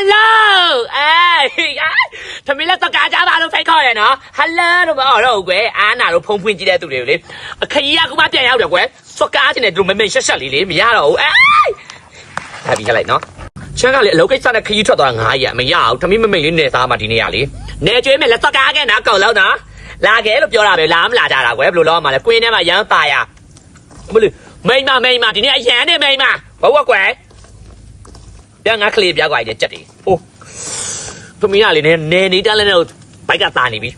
hello အေးထမင်းလက်တော့ကားကြပါလို့ဖိတ်ခေါ်ရနော် hello တော့မဟုတ်တော့ကွယ်အာနာတို့ဖုံးဖွင့်ကြည့်တဲ့သူတွေကိုလေအခရီးကခုမှပြန်ရောက်တယ်ကွယ်စော့ကားချင်တယ်သူမမေရှက်ရှက်လေးလေမရတော့ဘူးအေးဟာပြီးကြလိုက်နော်ချမ်းကလေအလုပ်ကိစ္စနဲ့ခရီးထွက်သွားတာ9ရက်မရအောင်ထမင်းမမိတ်လေးနေသားမှဒီနေ့ရလေနေကျွေးမယ်လက်စော့ကားကဲနော်ကုန်လုံးနော်လာခဲ့လို့ပြောတာပဲလာမလာကြတာကွယ်ဘယ်လိုလုပ်မှလဲကွင်းထဲမှာရမ်းပါရမလို့မိမမိမဒီနေ့အရန်နဲ့မိမဘဝကွယ် ပြန်ငါကလေးပြကွာရတဲ့ကြက်တွေဟိုးသမီးကလေနေနေနေတန်းလဲနေဘိုက်ကတာနေပြီ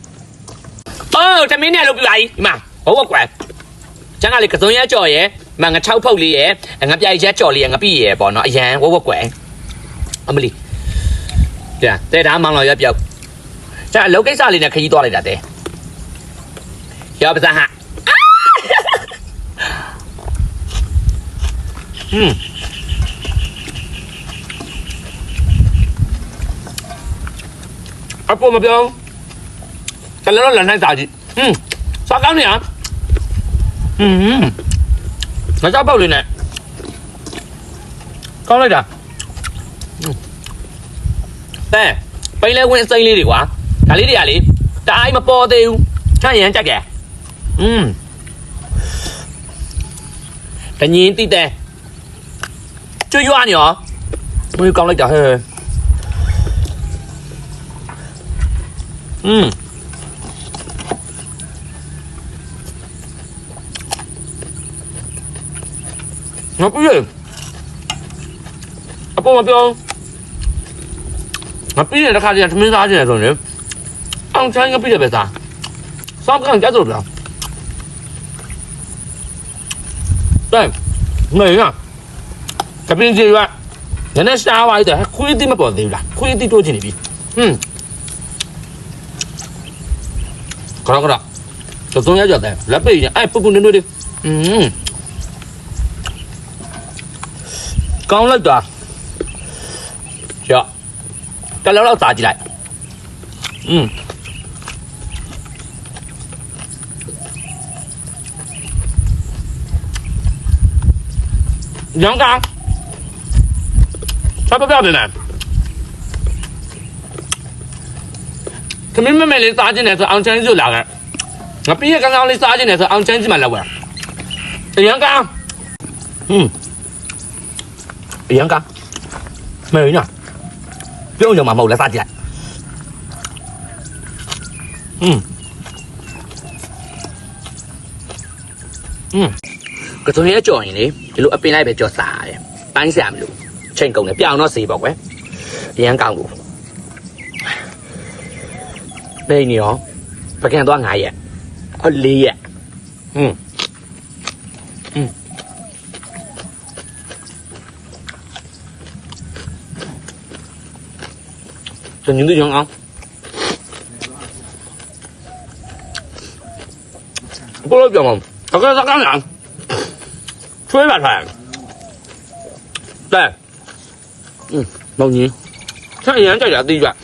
အိုးသမီးနဲ့လို့ပြပါကြီးဒီမှာဟုတ်ကွယ်ကျန်ကလေကစုံရဲကြော်ရဲမငါ6ဖုတ်လေးရဲငါပြိုက်ရက်ကြော်လေးရဲငါပြည့်ရဲပေါ့နော်အရန်ဝဝကွယ်အမလီကြာတဲ့ဒါမောင်တော်ရက်ပြောက်ကျန်အလုပ်ကိစ္စလေးနဲ့ခကြီးသွားလိုက်တာတဲ့ရောက်ပါစဟာဟွန်း အပေါ်မပြောကလည်းတော့လမ်းနိုင်စားကြည့်ဟွန်းစားကောင်းနေဟာဟွန်းငါစားပေါက်လေးနဲ့ကောင်းလိုက်တာတဲ့ပိန်လဲဝင်အစိမ့်လေးတွေကွာဒါလေးတွေကလေတအားမပေါ်သေးဘူးချမ်းရမ်းကြက်ကဲอืมတညင်းတိတဲ့ကျွတ်ရွာနေရောမွေးကောင်းလိုက်တာဟဲ့ อืมငါပြည့်အပေါ်မပြောငါပြည့်တဲ့ခါကျရင်သမင်းစားချင်တယ်ဆိုရင်အောင်ချမ်းငါပြည့်တယ်ပဲစားစောင်းကန်ကြတော့ဗျာတဲ့ငါရကပင်းကြီးကနည်းနည်းရှားသွားတယ်ခွေးတိမပေါ်သေးဘူးလားခွေးတိတိုးချင်နေပြီဟွန်း 그러거라 조성해줘야 돼 랩에 이제 아이 뿌뿌 눈누리 음 깡라다 자 딸라라 따지라 음 양강 他不要的呢。 သမီးမမေလေးစားခြင်းနဲ့ဆိုအောင်ချမ်းကြီးလာခဲ့ငါပြည့်ရကောင်းကောင်းလေးစားခြင်းနဲ့ဆိုအောင်ချမ်းကြီးမှလောက်ွယ်အရန်ကောင်းဟွန်းအရန်ကောင်းမေရင်းညာပြုံးကြမှာမဟုတ်လဲစားကြည့်လိုက်ဟွန်းဟွန်းကစုံရဲကြော်ရင်လေဒီလိုအပင်လိုက်ပဲကြော်စားရတယ်ပိုင်းစရာမလိုချိန်ကုန်တယ်ပြောင်းတော့စေးပေါ့ကွယ်အရန်ကောင်းကို 땡이요. 밖에 또 안가야. 얼리야. không, 응. 저 님도 좀 안. 꼬라비야, 아까 잠깐만. chuối bạn phải đây ừ bao nhiêu chắc chắn chắc chắn đi bạn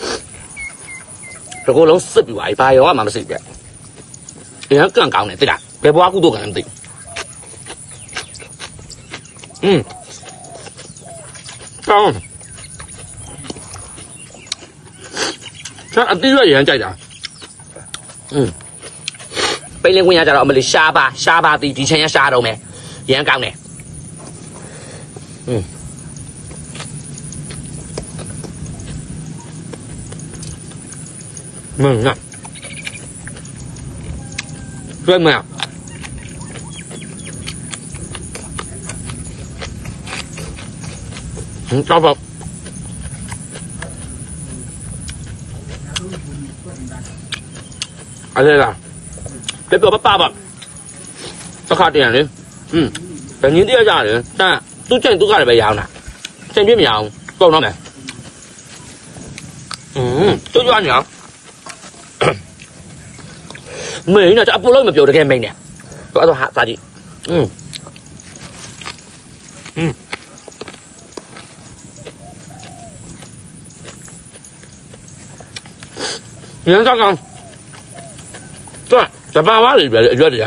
တကောလုံးစစ်ပြီးသွားပြီဘာရောမှမစစ်ပြ။အရင်ကန့်ကောင်းတယ်တိလား။ဘယ်ဘွားကုတော့ကံမသိ။อืมကောင်းဆက်အတိရရန်ကြိုက်တာ။อืมပိန်လင်းဝင်ရကြတော့အမလေးရှားပါရှားပါတီဒီချင်ရရှားတော့မယ်။ရန်ကောင်းတယ်။อืม มึงอะช่วยมึงอะชอบแบบอะไรล่ะเดี๋ยวป้าป้าแบบราคาเดียวเลยอืมแต่นี้เดียวจ้าเลยแต่ตู้เจนตู้กันไปยาวนะเจนพี่ไม่ยาวก็น้องไหมอืมตู้ยาวเนี่ย မင်းတော့အပူလုံးမပြောတကယ်မိန်နဲ့တော့အဲ့တော့ဟာစားကြည့်อืมอืมရန်ကောင်တော့စပါဝါတွေပဲအရွက်တွေက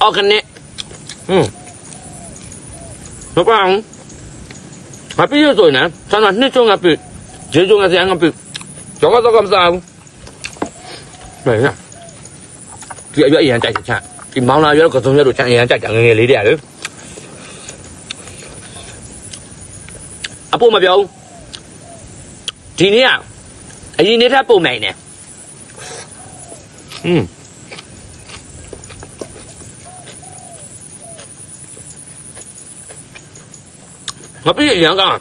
အော်ကနေอืมမပအောင်မပြည့်ဆိုရင်ဆန္ဒနှစ်ချုံကပြည့် ကျေကျုံကစံကပြကျောကတော့ကမစားဘူးမင်းက ဒီအရွက်အရန်ကြိုက်တယ်ချာဒီမောင်လာရွက်ကစုံရွက်တို့ချာအရန်ကြိုက်တာငယ်ငယ်လေးတည်းရလေအဖို့မပြောဘူးဒီနေ့ကအရင်နေ့ထပ်ပုံနိုင်တယ်อืมငါပြည့်အရန်ကောင်း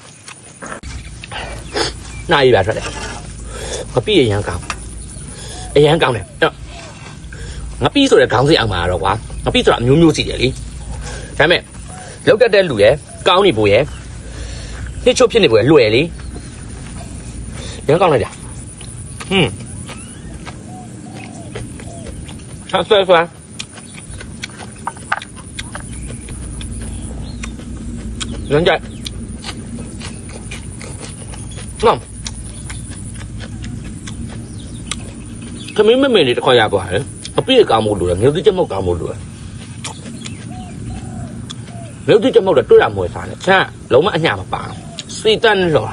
နားရီပါထွက်တယ်ငါပြည့်အရန်ကောင်းအရန်ကောင်းတယ်အဲ့ ငါပြည့်ဆိုတဲ့ခေါင်းစဉ်အောင်မှာတော့ကွာငါပြည့်ဆိုတာအမျိုးမျိုးစီတယ်လေဒါပေမဲ့လောက်တက်တဲ့လူရဲ့ကောင်းနေဖို့ရဲ့နှစ်ချုပ်ဖြစ်နေဖို့ရဲ့လွယ်လေရန်ကောင်းလိုက်တာဟွန်းဆက်ဆွဲဆွဲရန်ကြိုက်နော်ခမင်းမမေလေးတစ်ခွက်ရသွားတယ် အပြည့်ကောင်းမို့လို့ငယ်တိချက်မောက်ကောင်းမို့လို့ငယ်တိချက်မောက်တော့တွေ့ရမွေစားတယ်ချမ်းလုံးမအညာမပါစီတန်လော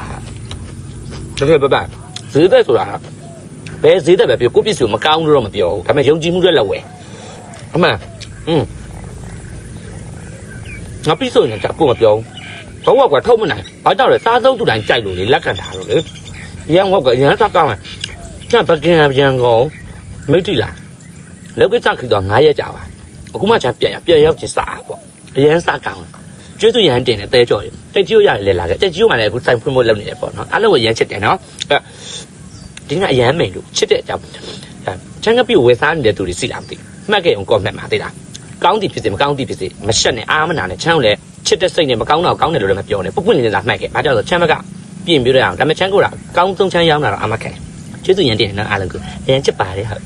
တကယ်ပပဈေးသက်ဆိုတာဘယ်ဈေးသက်ပဲပြောကိုပစ္စည်းမကောင်းလို့တော့မပြောဘူးဒါပေမဲ့ယုံကြည်မှုတွေလည်းဝယ်အမှန်อืมငါပြီးဆိုရင်じゃကိုမပြောဘူး ဘောက်ကထုတ်မနိုင်ဘာကြောင့်လဲစားသုံးသူတိုင်းကြိုက်လို့လေလက်ခံထားလို့လေရန်ဘောက်ကရန်စားကောင်းတယ်ကျန်ပကင်ပြန်ကောမိတ်တီလာ လောက်ကစားခီတော့9ရက်ကြာပါအခုမှချပြန်ရပြန်ရောက်ချင်စားပေါ့အရန်စားကောင်းကျွေးသူရန်တင်တယ်တဲကြော်ရတက်ကြီးရတယ်လေလာခဲ့တက်ကြီးမှလည်းအခုစိုင်ဖွင့်ဖို့လုပ်နေတယ်ပေါ့နော်အဲ့လိုကိုရန်ချစ်တယ်နော်ဒီကအရန်မိန်လို့ချစ်တဲ့အကြောင်းချန်ကပြဝယ်စားနေတဲ့သူတွေစီလာမသိမှတ်ခဲ့အောင်ကောမန့်မှာသိလားကောင်းသည်ဖြစ်စေမကောင်းသည်ဖြစ်စေမရှက်နဲ့အာမနာနဲ့ချမ်းကိုလည်းချစ်တဲ့စိတ်နဲ့မကောင်းတော့ကောင်းတယ်လို့လည်းမပြောနဲ့ပုပ်ပွင့်နေတာမှတ်ခဲ့။ဘာကြောင့်လဲဆိုချမ်းဘက်ကပြင်ပြရအောင်ဒါပေမဲ့ချမ်းကိုကကောင်းဆုံးချမ်းရောက်တာတော့အာမခံ။ကျေးဇူးရင်တင်နော်အားလုံးကိုအရင်ချစ်ပါတယ်ဟုတ်